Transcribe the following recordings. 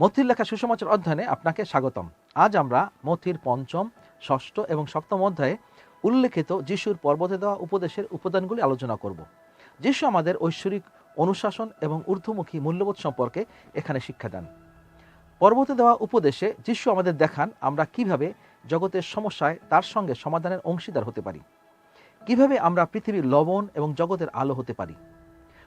মথির লেখা সুসমাচার অধ্যয়নে আপনাকে স্বাগতম। আজ আমরা মথির পঞ্চম, ষষ্ঠ এবং সপ্তম অধ্যায়ে উল্লেখিত যিশুর পর্বতে দেওয়া উপদেশের উপাদানগুলি আলোচনা করব। যিশু আমাদের ঐশ্বরিক অনুশাসন এবং ঊর্ধ্বমুখী মূল্যবোধ সম্পর্কে এখানে শিক্ষা দেন। পর্বতে দেওয়া উপদেশে যিশু আমাদের দেখান আমরা কীভাবে জগতের সমস্যায় তার সঙ্গে সমাধানের অংশীদার হতে পারি। কীভাবে আমরা পৃথিবীর লবণ এবং জগতের আলো হতে পারি।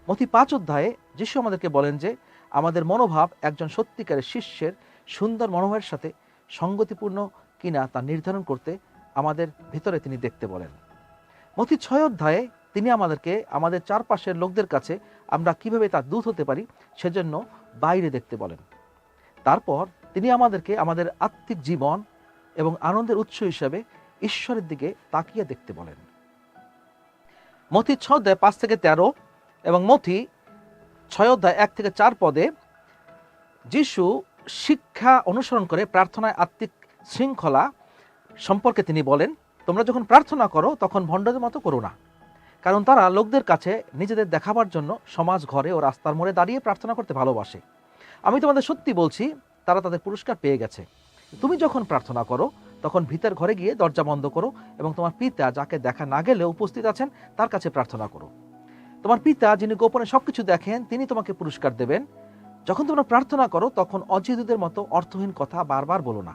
মথি পাঁচ অধ্যায়ে যিশু আমাদেরকে বলেন যে আমাদের মনোভাব একজন সত্যিকারের শিষ্যের সুন্দর মনোভাবের সাথে সঙ্গতিপূর্ণ কিনা তা নির্ধারণ করতে আমাদের ভিতরে তিনি দেখতে বলেন। মথি ছয় অধ্যায়ে তিনি আমাদেরকে আমাদের চারপাশের লোকদের কাছে আমরা কীভাবে তা দূত হতে পারি সেজন্য বাইরে দেখতে বলেন। তারপর তিনি আমাদেরকে আমাদের আত্মিক জীবন এবং আনন্দের উৎস হিসাবে ঈশ্বরের দিকে তাকিয়ে দেখতে বলেন। মথি ছ অধ্যায় পাঁচ থেকে তেরো এবং মথি ছয় অধ্যায় এক থেকে চার পদে যিশু শিক্ষা অনুসরণ করে প্রার্থনায় আত্মিক শৃঙ্খলা সম্পর্কে তিনি বলেন, তোমরা যখন প্রার্থনা করো, তখন ভণ্ডদের মতো করো না। কারণ তারা লোকদের কাছে নিজেদের দেখাবার জন্য সমাজ ঘরে ও রাস্তার মোড়ে দাঁড়িয়ে প্রার্থনা করতে ভালোবাসে। আমি তোমাদের সত্যি বলছি, তারা তাদের পুরস্কার পেয়ে গেছে। তুমি যখন প্রার্থনা করো, তখন ভিতর ঘরে গিয়ে দরজা বন্ধ করো এবং তোমার পিতা যাকে দেখা না গেলে উপস্থিত আছেন, তার কাছে প্রার্থনা করো। তোমার পিতা যিনি গোপনে সবকিছু দেখেন, তিনি তোমাকে পুরস্কার দেবেন। যখন তোমরা প্রার্থনা করো, তখন অজিহুদের মতো অর্থহীন কথা বারবার বলো না।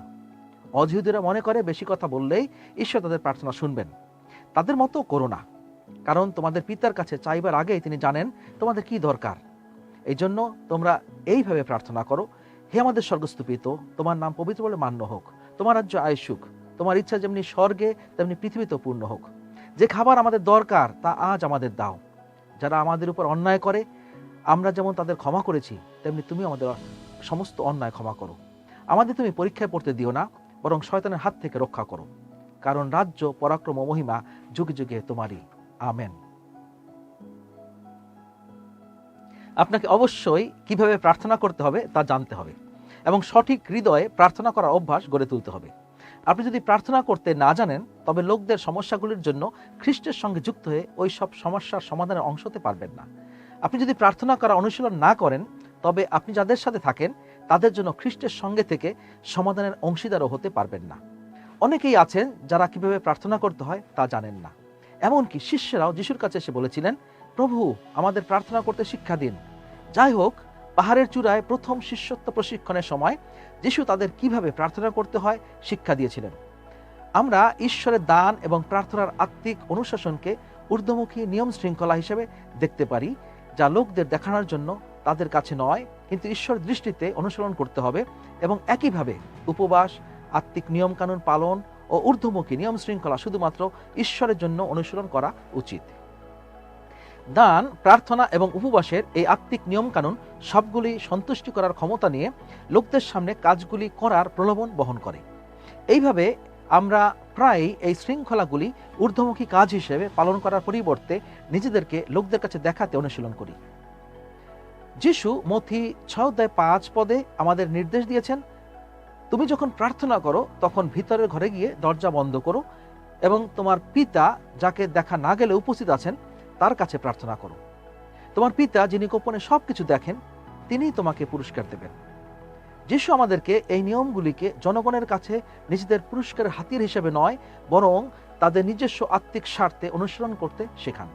অজিহুদেরা মনে করে, বেশি কথা বললেই ঈশ্বর তাদের প্রার্থনা শুনবেন। তাদের মতো করো না, কারণ তোমাদের পিতার কাছে চাইবার আগেই তিনি জানেন তোমাদের কি দরকার। এই জন্য তোমরা এইভাবে প্রার্থনা করো, হে আমাদের স্বর্গস্তুপিত তোমার নাম পবিত্র বলে মান্য হোক, তোমার রাজ্য আয়ুষুক তোমার ইচ্ছা যেমনি স্বর্গে, তেমনি পৃথিবীতেও পূর্ণ হোক। যে খাবার আমাদের দরকার, তা আজ আমাদের দাও। যারা আমাদের উপর অন্যায় করে, আমরা যেমন তাদের ক্ষমা করেছি, তেমনি তুমি আমাদের সমস্ত অন্যায় ক্ষমা করো। আমাদের তুমি পরীক্ষায় পড়তে দিও না, বরং শয়তানের হাত থেকে রক্ষা করো। কারণ রাজ্য, পরাক্রম মহিমা যুগে যুগে তোমারই। আমেন। আপনাকে অবশ্যই কীভাবে প্রার্থনা করতে হবে তা জানতে হবে এবং সঠিক হৃদয়ে প্রার্থনা করার অভ্যাস গড়ে তুলতে হবে। আপনি যদি প্রার্থনা করতে না জানেন, তবে লোকদের সমস্যাগুলির জন্য খ্রিস্টের সঙ্গে যুক্ত হয়ে ওই সব সমস্যার সমাধানের অংশ হতে পারবেন না। আপনি যদি প্রার্থনা করা অনুশীলন না করেন, তবে আপনি যাদের সাথে থাকেন, তাদের জন্য খ্রিস্টের সঙ্গে থেকে সমাধানের অংশীদারও হতে পারবেন না। অনেকেই আছেন যারা কীভাবে প্রার্থনা করতে হয় তা জানেন না। এমনকি শিষ্যরাও যিশুর কাছে এসে বলেছিলেন, প্রভু, আমাদের প্রার্থনা করতে শিক্ষা দিন। যাই হোক পাহাড়ের চূড়ায় প্রথম শিষ্যত্ব প্রশিক্ষণের সময় যিশু তাদের কীভাবে প্রার্থনা করতে হয় শিক্ষা দিয়েছিলেন। আমরা ঈশ্বরের দান এবং প্রার্থনার আত্মিক অনুশাসনকে ঊর্ধ্বমুখী নিয়ম শৃঙ্খলা হিসেবে দেখতে পারি, যা লোকদের দেখানোর জন্য তাদের কাছে নয়, কিন্তু ঈশ্বর দৃষ্টিতে অনুসরণ করতে হবে এবং একইভাবে উপবাস, আত্মিক নিয়মকানুন পালন ও ঊর্ধ্বমুখী নিয়ম শৃঙ্খলা শুধুমাত্র ঈশ্বরের জন্য অনুসরণ করা উচিত। দান, প্রার্থনা এবং উপবাসের এই আত্মিক নিয়মকানুন সবগুলি সন্তুষ্টি করার ক্ষমতা নিয়ে লোকদের সামনে কাজগুলি করার প্রলোভন বহন করে। এইভাবে আমরা প্রায়ই এই শৃঙ্খলাগুলি ঊর্ধ্বমুখী কাজ হিসেবে পালন করার পরিবর্তে নিজেদেরকে লোকদের কাছে দেখাতে অনুশীলন করি। যিশু মথি ছয় পাঁচ পদে আমাদের নির্দেশ দিয়েছেন, তুমি যখন প্রার্থনা করো, তখন ভিতরের ঘরে গিয়ে দরজা বন্ধ করো এবং তোমার পিতা যাকে দেখা না গেলে উপস্থিত আছেন তার কাছে প্রার্থনা করো। তোমার পিতা যিনি গোপনে সব কিছু দেখেন, তিনিই তোমাকে পুরস্কার দেবেন। যিশু আমাদেরকে এই নিয়মগুলিকে জনগণের কাছে নিজেদের পুরস্কারের হাতিয়ার হিসেবে নয়, বরং তাদের নিজস্ব আত্মিক স্বার্থে অনুসরণ করতে শেখান।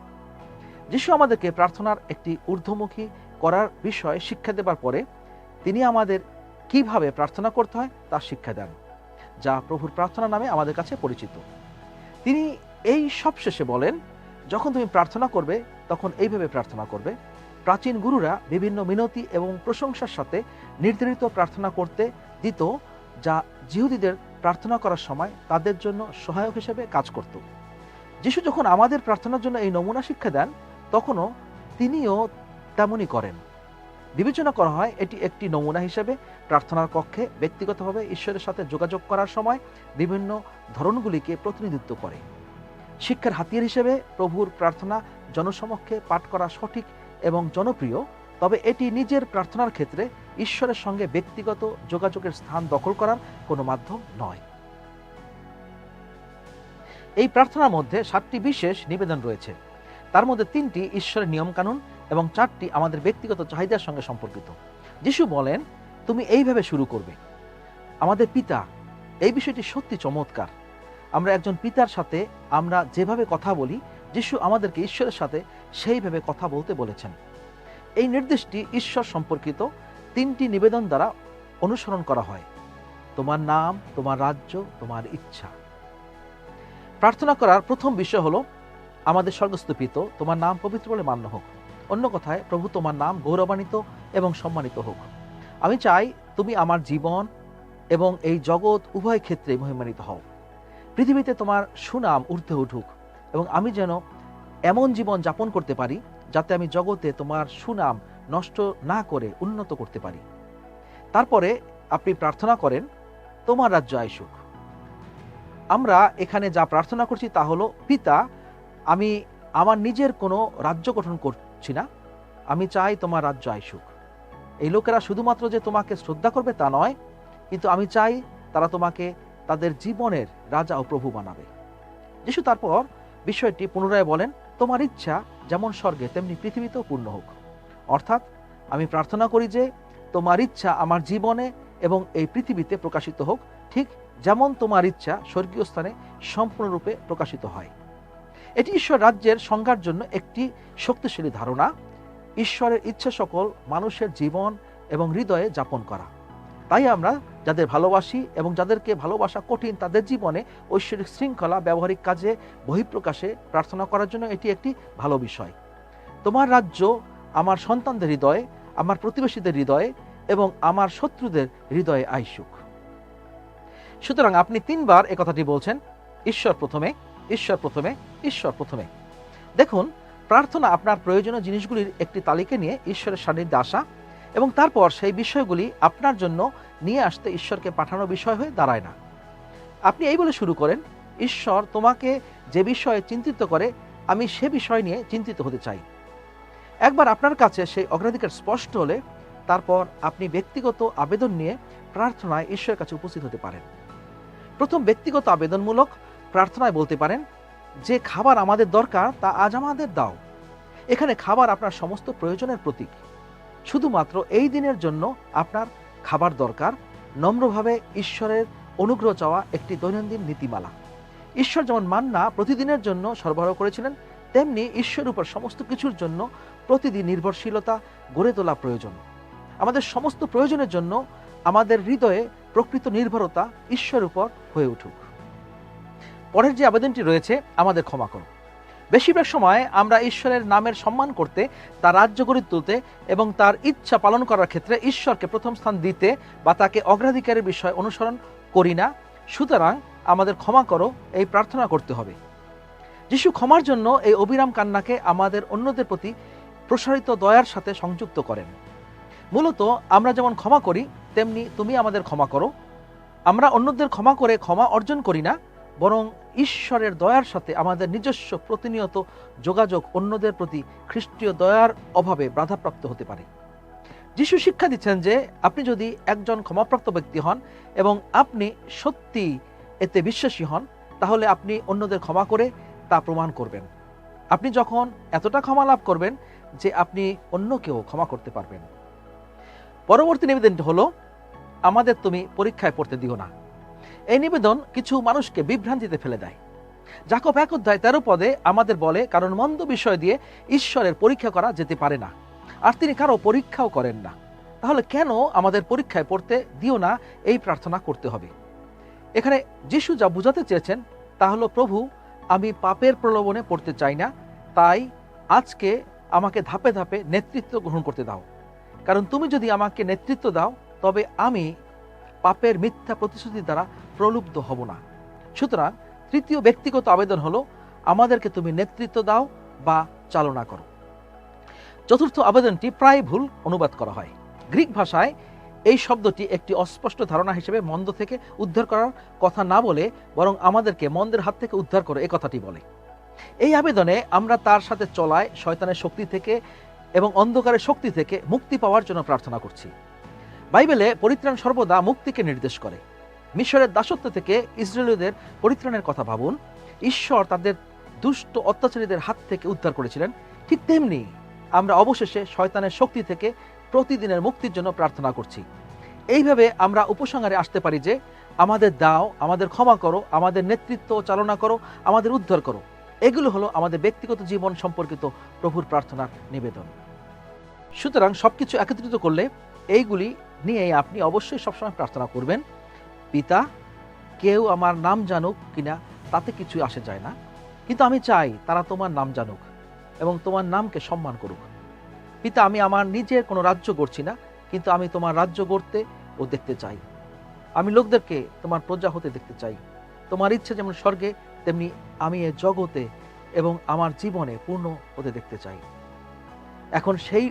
যিশু আমাদেরকে প্রার্থনার একটি ঊর্ধ্বমুখী করার বিষয়ে শিক্ষা দেবার পরে, তিনি আমাদের কীভাবে প্রার্থনা করতে হয় তা শিক্ষা দেন, যা প্রভুর প্রার্থনা নামে আমাদের কাছে পরিচিত। তিনি এই সবশেষে বলেন যখন তুমি প্রার্থনা করবে, তখন এইভাবে প্রার্থনা করবে, প্রাচীন গুরুরা বিভিন্ন মিনতি এবং প্রশংসার সাথে নির্ধারিত প্রার্থনা করতে দিত, যা জিহুদীদের প্রার্থনা করার সময় তাদের জন্য সহায়ক হিসেবে কাজ করত। যিশু যখন আমাদের প্রার্থনার জন্য এই নমুনা শিক্ষা দেন, তখনও তিনিও তেমনই করেন। বিবেচনা করা হয়, এটি একটি নমুনা হিসেবে প্রার্থনার কক্ষে ব্যক্তিগতভাবে ঈশ্বরের সাথে যোগাযোগ করার সময় বিভিন্ন ধরনগুলিকে প্রতিনিধিত্ব করে। শিক্ষার হাতিয়ার হিসেবে প্রভুর প্রার্থনা জনসমক্ষে পাঠ করা সঠিক এবং জনপ্রিয়, তবে এটি নিজের প্রার্থনার ক্ষেত্রে ঈশ্বরের সঙ্গে ব্যক্তিগত যোগাযোগের স্থান দখল করার কোনো মাধ্যম নয়। এই প্রার্থনার মধ্যে সাতটি বিশেষ নিবেদন রয়েছে। তার মধ্যে তিনটি ঈশ্বরের নিয়মকানুন এবং চারটি আমাদের ব্যক্তিগত চাহিদার সঙ্গে সম্পর্কিত। যিশু বলেন, তুমি এইভাবে শুরু করবে। আমাদের পিতা, এই বিষয়টি সত্যি চমৎকার। আমরা একজন পিতার সাথে আমরা যেভাবে কথা বলি, যিশু আমাদেরকে ঈশ্বরের সাথে সেইভাবে কথা বলতে বলেছেন। এই নির্দেশটি ঈশ্বর সম্পর্কিত তিনটি নিবেদন দ্বারা অনুসরণ করা হয়। তোমার নাম, তোমার রাজ্য, তোমার ইচ্ছা। প্রার্থনা করার প্রথম বিষয় হলো, আমাদের স্বর্গস্থপিত তোমার নাম পবিত্র বলে মান্য হোক। অন্য কথায়, প্রভু তোমার নাম গৌরবান্বিত এবং সম্মানিত হোক। আমি চাই তুমি আমার জীবন এবং এই জগৎ উভয় ক্ষেত্রে মহিমান্বিত হও। পৃথিবীতে তোমার সুনাম ঊর্ধ্বে উঠুক এবং আমি যেন এমন জীবন যাপন করতে পারি যাতে আমি জগতে তোমার সুনাম নষ্ট না করে উন্নত করতে পারি। তারপরে আপনি প্রার্থনা করেন, তোমার রাজ্য আইসুক। আমরা এখানে যা প্রার্থনা করছি তা হলো, পিতা, আমি আমার নিজের কোনো রাজ্য গঠন করছি না। আমি চাই তোমার রাজ্য আইসুক। এই লোকেরা শুধুমাত্র যে তোমাকে শ্রদ্ধা করবে তা নয়, কিন্তু আমি চাই তারা তোমাকে তাদের জীবনের রাজা ও প্রভু বানাবে। যিশু তারপর বিষয়টি পুনরায় বলেন, তোমার ইচ্ছা যেমন স্বর্গে, তেমনি পৃথিবীতেও পূর্ণ হোক। অর্থাৎ আমি প্রার্থনা করি যে, তোমার ইচ্ছা আমার জীবনে এবং এই পৃথিবীতে প্রকাশিত হোক, ঠিক যেমন তোমার ইচ্ছা স্বর্গীয় স্থানে সম্পূর্ণরূপে প্রকাশিত হয়। এটি ঈশ্বর রাজ্যের সংজ্ঞার জন্য একটি শক্তিশালী ধারণা। ঈশ্বরের ইচ্ছা সকল মানুষের জীবন এবং হৃদয়ে যাপন করা। তাই আমরা যাদের ভালোবাসি এবং যাদেরকে ভালোবাসা কঠিন তাদের জীবনে ঐশ্বরিক শৃঙ্খলা, ব্যবহারিক কাজে বহিঃপ্রকাশে প্রার্থনা করার জন্য এটি একটি ভালো বিষয়। তোমার রাজ্য আমার সন্তানদের হৃদয়ে, আমার প্রতিবেশীদের হৃদয়ে এবং আমার শত্রুদের হৃদয়ে আইসুক। সুতরাং আপনি তিনবার এ কথাটি বলছেন, ঈশ্বর প্রথমে ঈশ্বর প্রথমে ঈশ্বর প্রথমে। দেখুন, প্রার্থনা আপনার প্রয়োজনীয় জিনিসগুলির একটি তালিকা নিয়ে ঈশ্বরের সান্নিধ্যে আসা এবং তারপর সেই বিষয়গুলি আপনার জন্য নিয়ে আসতে ঈশ্বরকে পাঠানো বিষয় হয়ে দাঁড়ায় না। আপনি এই বলে শুরু করেন, ঈশ্বর তোমাকে যে বিষয়ে চিন্তিত করে, আমি সে বিষয় নিয়ে চিন্তিত হতে চাই। একবার আপনার কাছে সেই অগ্রাধিকার স্পষ্ট হলে, তারপর আপনি ব্যক্তিগত আবেদন নিয়ে প্রার্থনায় ঈশ্বরের কাছে উপস্থিত হতে পারেন। প্রথম ব্যক্তিগত আবেদনমূলক প্রার্থনায় বলতে পারেন, যে খাবার আমাদের দরকার, তা আজ আমাদের দাও। এখানে খাবার আপনার সমস্ত প্রয়োজনের প্রতীক। শুধুমাত্র এই দিনের জন্য আপনার খাবার দরকার, নম্রভাবে ঈশ্বরের অনুগ্রহ চাওয়া একটি দৈনন্দিন নীতিমালা। ঈশ্বর যেমন মান্না প্রতিদিনের জন্য সরবরাহ করেছিলেন, তেমনি ঈশ্বর উপর সমস্ত কিছুর জন্য প্রতিদিন নির্ভরশীলতা গড়ে তোলা প্রয়োজন। আমাদের সমস্ত প্রয়োজনের জন্য আমাদের হৃদয়ে প্রকৃত নির্ভরতা ঈশ্বর উপর হয়ে উঠুক। পরের যে আবেদনটি রয়েছে, আমাদের ক্ষমা করো বেশিরভাগ সময় আমরা ঈশ্বরের নামের সম্মান করতে, তার রাজ্য গড়ে তুলতে এবং তার ইচ্ছা পালন করার ক্ষেত্রে ঈশ্বরকে প্রথম স্থান দিতে বা তাকে অগ্রাধিকারের বিষয় অনুসরণ করি না। সুতরাং আমাদের ক্ষমা করো, এই প্রার্থনা করতে হবে। যিশু ক্ষমার জন্য এই অবিরাম কান্নাকে আমাদের অন্যদের প্রতি প্রসারিত দয়ার সাথে সংযুক্ত করেন। মূলত আমরা যেমন ক্ষমা করি, তেমনি তুমি আমাদের ক্ষমা করো। আমরা অন্যদের ক্ষমা করে ক্ষমা অর্জন করি না, বরং ঈশ্বরের দয়ার সাথে আমাদের নিজস্ব প্রতিনিয়ত যোগাযোগ অন্যদের প্রতি খ্রিস্টীয় দয়ার অভাবে বাধাপ্রাপ্ত হতে পারে। যিশু শিক্ষা দিচ্ছেন যে আপনি যদি একজন ক্ষমাপ্রাপ্ত ব্যক্তি হন এবং আপনি সত্যি এতে বিশ্বাসী হন, তাহলে আপনি অন্যদের ক্ষমা করে তা প্রমাণ করবেন। আপনি যখন এতটা ক্ষমা লাভ করবেন যে আপনি অন্যকেও ক্ষমা করতে পারবেন। পরবর্তী নিবেদনটি হলো, আমাদের তুমি পরীক্ষায় পড়তে দিও না। এই নিবেদন কিছু মানুষকে বিভ্রান্তিতে ফেলে দেয়। জাকব এক অধ্যায় তেরো পদে আমাদের বলে, কারণ মন্দ বিষয় দিয়ে ঈশ্বরের পরীক্ষা করা যেতে পারে না, আর তিনি কারও পরীক্ষাও করেন না। তাহলে কেন আমাদের পরীক্ষায় পড়তে দিও না এই প্রার্থনা করতে হবে? এখানে যিশু যা বুঝাতে চেয়েছেন, তা হলো, প্রভু, আমি পাপের প্রলোভনে পড়তে চাই না, তাই আজকে আমাকে ধাপে ধাপে নেতৃত্ব গ্রহণ করতে দাও। কারণ তুমি যদি আমাকে নেতৃত্ব দাও, তবে আমি পাপের মিথ্যা প্রতিশ্রুতি দ্বারা প্রলুব্ধ হব না। সুতরাং তৃতীয় ব্যক্তিগত আবেদন হলো, আমাদেরকে তুমি নেতৃত্ব দাও বা চালনা করো। চতুর্থ আবেদনটি প্রায় ভুল অনুবাদ করা হয়। গ্রিক ভাষায় এই শব্দটি একটি অস্পষ্ট ধারণা হিসেবে মন্দ থেকে উদ্ধার করার কথা না বলে বরং আমাদেরকে মন্দের হাত থেকে উদ্ধার করো এ কথাটি বলে। এই আবেদনে আমরা তার সাথে চলায় শয়তানের শক্তি থেকে এবং অন্ধকারের শক্তি থেকে মুক্তি পাওয়ার জন্য প্রার্থনা করছি। বাইবেলে পরিত্রাণ সর্বদা মুক্তিকে নির্দেশ করে। মিশরের দাসত্ব থেকে ইসরায়েলীদের পরিত্রাণের কথা ভাবুন, ঈশ্বর তাদের দুষ্ট অত্যাচারীদের হাত থেকে উদ্ধার করেছিলেন। ঠিক তেমনি আমরা অবশেষে শয়তানের শক্তি থেকে প্রতিদিনের মুক্তির জন্য প্রার্থনা করছি। এইভাবে আমরা উপসংহারে আসতে পারি যে, আমাদের দাও, আমাদের ক্ষমা করো, আমাদের নেতৃত্ব চালনা করো, আমাদের উদ্ধার করো। এগুলো হলো আমাদের ব্যক্তিগত জীবন সম্পর্কিত প্রভুর প্রার্থনার নিবেদন। সুতরাং সবকিছু একত্রিত করলে এইগুলি নিয়ে আপনি অবশ্যই সবসময় প্রার্থনা করবেন, পিতা, কেউ আমার নাম জানুক কিনা, তাতে কিছু আসে যায় না। কিন্তু আমি চাই তারা তোমার নাম জানুক এবং তোমার নামকে সম্মান করুক। পিতা, আমি আমার নিজের কোনো রাজ্য গড়ছি না, কিন্তু আমি তোমার রাজ্য গড়তে ও দেখতে চাই। আমি লোকদেরকে তোমার প্রজা হতে দেখতে চাই। তোমার ইচ্ছে যেমন স্বর্গে, তেমনি আমি এ জগতে এবং আমার জীবনে পূর্ণ হতে দেখতে চাই। এখন সেই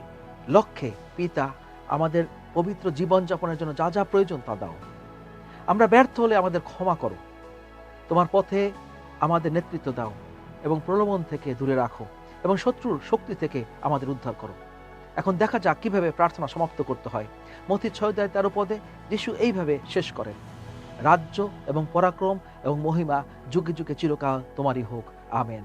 লক্ষ্যে পিতা আমাদের পবিত্র জীবনযাপনের জন্য যা যা প্রয়োজন তা দাও। আমরা ব্যর্থ হলে আমাদের ক্ষমা করো। তোমার পথে আমাদের নেতৃত্ব দাও এবং প্রলোভন থেকে দূরে রাখো এবং শত্রুর শক্তি থেকে আমাদের উদ্ধার করো। এখন দেখা যাক কীভাবে প্রার্থনা সমাপ্ত করতে হয়। মতি ছয় দেয় তেরো পদে যিশু এইভাবে শেষ করেন, রাজ্য এবং পরাক্রম এবং মহিমা যুগে যুগে চিরকাল তোমারই হোক। আমেন।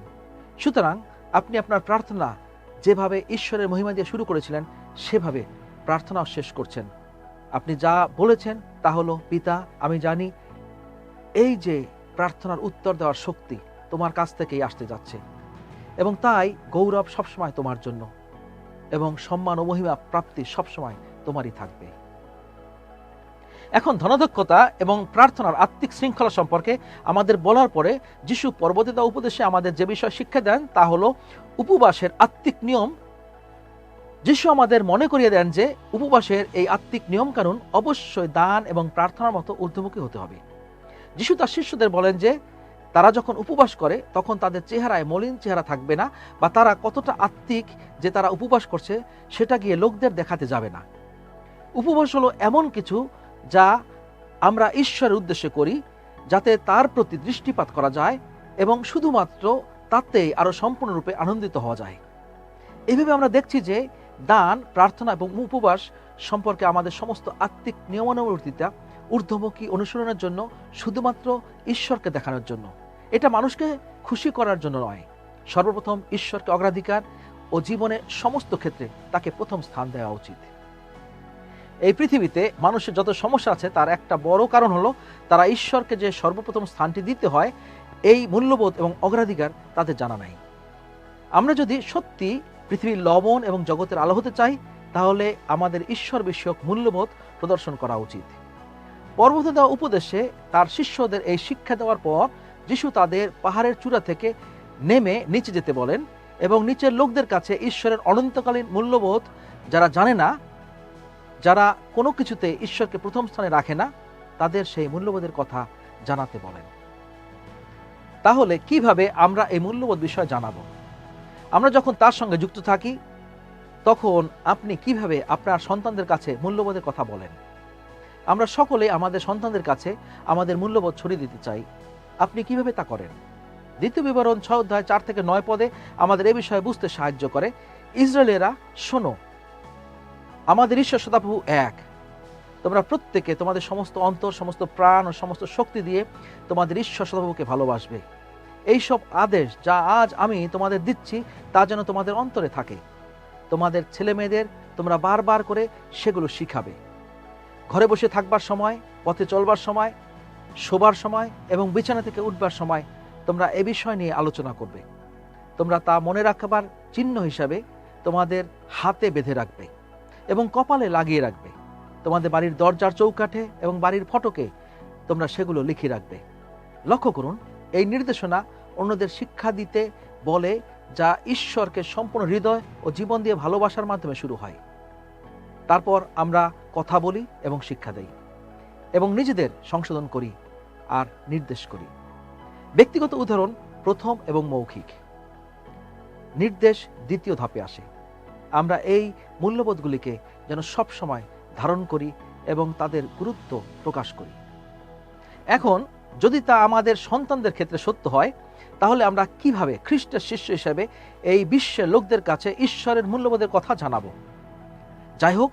সুতরাং আপনি আপনার প্রার্থনা যেভাবে ঈশ্বরের মহিমা দিয়ে শুরু করেছিলেন, সেভাবে প্রার্থনাও শেষ করছেন। আপনি যা বলেছেন তা হলো, পিতা, আমি জানি এই যে প্রার্থনার উত্তর দেওয়ার শক্তি তোমার কাছ থেকেই আসতে যাচ্ছে। এবং তাই গৌরব সবসময় তোমার জন্য এবং সম্মান ও মহিমা প্রাপ্তি সবসময় তোমারই থাকবে। এখন ধনদক্ষতা এবং প্রার্থনার আত্মিক শৃঙ্খলা সম্পর্কে আমাদের বলার পরে যিশু পর্বতে উপদেশে আমাদের যে বিষয় শিক্ষা দেন তা হলো, উপবাসের আত্মিক নিয়ম যিশু আমাদের মনে করিয়ে দেন যে উপবাসের এই আত্মিক নিয়মকানুন অবশ্যই দান এবং প্রার্থনার মতো ঊর্ধ্বমুখী হতে হবে। যিশু তার শিষ্যদের বলেন যে, তারা যখন উপবাস করে, তখন তাদের চেহারায় মলিন চেহারা থাকবে না বা তারা কতটা আত্মিক যে তারা উপবাস করছে, সেটা গিয়ে লোকদের দেখাতে যাবে না। উপবাস হলো এমন কিছু যা আমরা ঈশ্বরের উদ্দেশ্যে করি, যাতে তার প্রতি দৃষ্টিপাত করা যায় এবং শুধুমাত্র তাতেই আরও সম্পূর্ণরূপে আনন্দিত হওয়া যায়। এভাবে আমরা দেখছি যে দান, প্রার্থনা এবং উপবাস সম্পর্কে আমাদের সমস্ত আত্মিক নিয়মানুবর্তিতা ঊর্ধ্বমুখী অনুসরণের জন্য শুধুমাত্র ঈশ্বরকে দেখানোর জন্য। এটা মানুষকে খুশি করার জন্য নয়। সর্বপ্রথম ঈশ্বরকে অগ্রাধিকার ও জীবনের সমস্ত ক্ষেত্রে তাকে প্রথম স্থান দেওয়া উচিত। এই পৃথিবীতে মানুষের যত সমস্যা আছে, তার একটা বড় কারণ হলো তারা ঈশ্বরকে যে সর্বপ্রথম স্থানটি দিতে হয়, এই মূল্যবোধ এবং অগ্রাধিকার তাদের জানা নাই। আমরা যদি সত্যি পৃথিবীর লবণ এবং জগতের আলো হতে চাই, তাহলে আমাদের ঈশ্বর বিষয়ক মূল্যবোধ প্রদর্শন করা উচিত। পর্বতে দেওয়া উপদেশে তার শিষ্যদের এই শিক্ষা দেওয়ার পর যিশু তাদের পাহাড়ের চূড়া থেকে নেমে নিচে যেতে বলেন এবং নিচের লোকদের কাছে ঈশ্বরের অনন্তকালীন মূল্যবোধ যারা জানে না, যারা কোনো কিছুতে ঈশ্বরকে প্রথম স্থানে রাখে না, তাদের সেই মূল্যবোধের কথা জানাতে বলেন। তাহলে কীভাবে আমরা এই মূল্যবোধ বিষয় জানাব? আমরা যখন তার সঙ্গে যুক্ত থাকি, তখন আপনি কীভাবে আপনার সন্তানদের কাছে মূল্যবোধের কথা বলেন? আমরা সকলে আমাদের সন্তানদের কাছে আমাদের মূল্যবোধ ছড়িয়ে দিতে চাই। আপনি কীভাবে তা করেন? দ্বিতীয় বিবরণ ছয় অধ্যায় চার থেকে নয় পদে আমাদের এ বিষয়ে বুঝতে সাহায্য করে। ইসরায়েলেরা, শোনো, আমাদের ঈশ্বর সদাপ্রভু এক। তোমরা প্রত্যেকে তোমাদের সমস্ত অন্তর, সমস্ত প্রাণ ও সমস্ত শক্তি দিয়ে তোমাদের ঈশ্বর সদাপ্রভুকে ভালোবাসবে। এই সব আদেশ যা আজ আমি তোমাদের দিচ্ছি, তা যেন তোমাদের অন্তরে থাকে। তোমাদের ছেলে মেয়েদের তোমরা বারবার করে সেগুলো শিখাবে। ঘরে বসে থাকবার সময়, পথে চলবার সময়, শোবার সময় এবং বিছানা থেকে উঠবার সময় তোমরা এ বিষয় নিয়ে আলোচনা করবে। তোমরা তা মনে রাখবার চিহ্ন হিসাবে তোমাদের হাতে বেঁধে রাখবে এবং কপালে লাগিয়ে রাখবে। তোমাদের বাড়ির দরজার চৌকাঠে এবং বাড়ির ফটকে তোমরা সেগুলো লিখে রাখবে। লক্ষ্য করুন, এই নির্দেশনা অন্যদের শিক্ষা দিতে বলে, যা ঈশ্বরকে সম্পূর্ণ হৃদয় ও জীবন দিয়ে ভালোবাসার মাধ্যমে শুরু হয়। তারপর আমরা কথা বলি এবং শিক্ষা দেই এবং নিজেদের সংশোধন করি আর নির্দেশ করি। ব্যক্তিগত উদাহরণ, প্রথম এবং মৌখিক। নির্দেশ দ্বিতীয় ধাপে আসে। আমরা এই মূল্যবোধগুলিকে যেন সব সময় ধারণ করি এবং তাদের গুরুত্ব প্রকাশ করি। এখন যদি তা আমাদের সন্তানদের ক্ষেত্রে সত্য হয়, তাহলে আমরা কীভাবে খ্রিস্টের শিষ্য হিসেবে এই বিশ্বের লোকদের কাছে ঈশ্বরের মূল্যবোধের কথা জানাব? যাই হোক,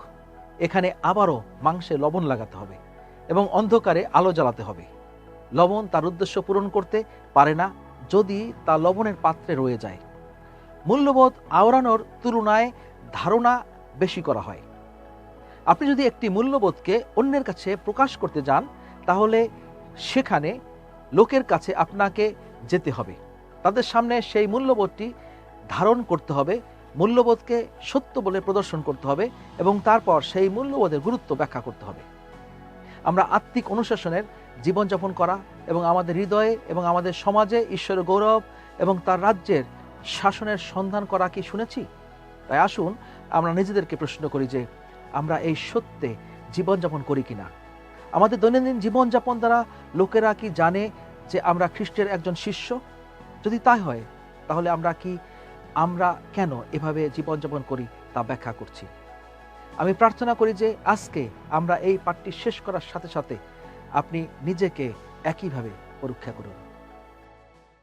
এখানে আবারও মাংসে লবণ লাগাতে হবে এবং অন্ধকারে আলো জ্বালাতে হবে। লবণ তার উদ্দেশ্য পূরণ করতে পারে না যদি তা লবণের পাত্রে রয়ে যায়। মূল্যবোধ আওড়ানোর তুলনায় ধারণা বেশি করা হয়। আপনি যদি একটি মূল্যবোধকে অন্যের কাছে প্রকাশ করতে যান, তাহলে সেখানে লোকের কাছে আপনাকে যেতে হবে। তাদের সামনে সেই মূল্যবোধটি ধারণ করতে হবে, মূল্যবোধকে সত্য বলে প্রদর্শন করতে হবে এবং তারপর সেই মূল্যবোধের গুরুত্ব ব্যাখ্যা করতে হবে। আমরা আত্মিক অনুশাসনের জীবনযাপন করা এবং আমাদের হৃদয়ে এবং আমাদের সমাজে ঈশ্বরের গৌরব এবং তার রাজ্যের শাসনের সন্ধান করা কি শুনেছি? তাই আসুন আমরা নিজেদেরকে প্রশ্ন করি যে আমরা এই সত্যে জীবনযাপন করি কিনা। আমাদের দৈনন্দিন জীবনযাপন দ্বারা লোকেরা কি জানে যে আমরা খ্রিস্টের একজন শিষ্য? যদি তাই হয়, তাহলে আমরা কি, আমরা কেন এভাবে জীবনযাপন করি তা ব্যাখ্যা করছি। আমি প্রার্থনা করি যে আজকে আমরা এই পাঠটি শেষ করার সাথে সাথে আপনি নিজেকে একইভাবে পরীক্ষা করুন।